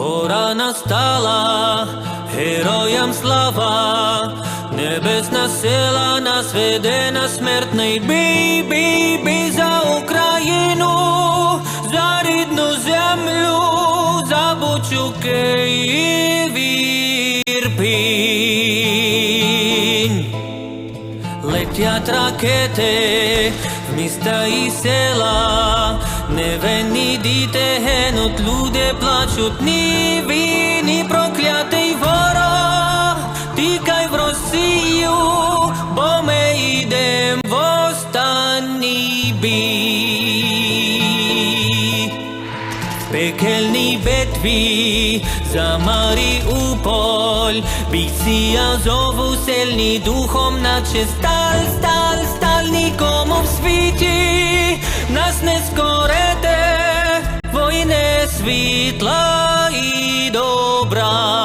Пора настала, героям слава, небесна сила нас веде на смертний бій, бій, бій за Україну, за рідну землю, за Бучуки і Ірпінь. Летять ракети в міста і села, невинні діти гинуть, люди плачуть, ні він, ні проклятий ворог, тікай в Росію, бо ми йдем в останній бій. В битві за Маріуполь. Бійці Азову сильні духом, наче сталь, сталь, сталь нікому в світі. Нас не světla i dobra.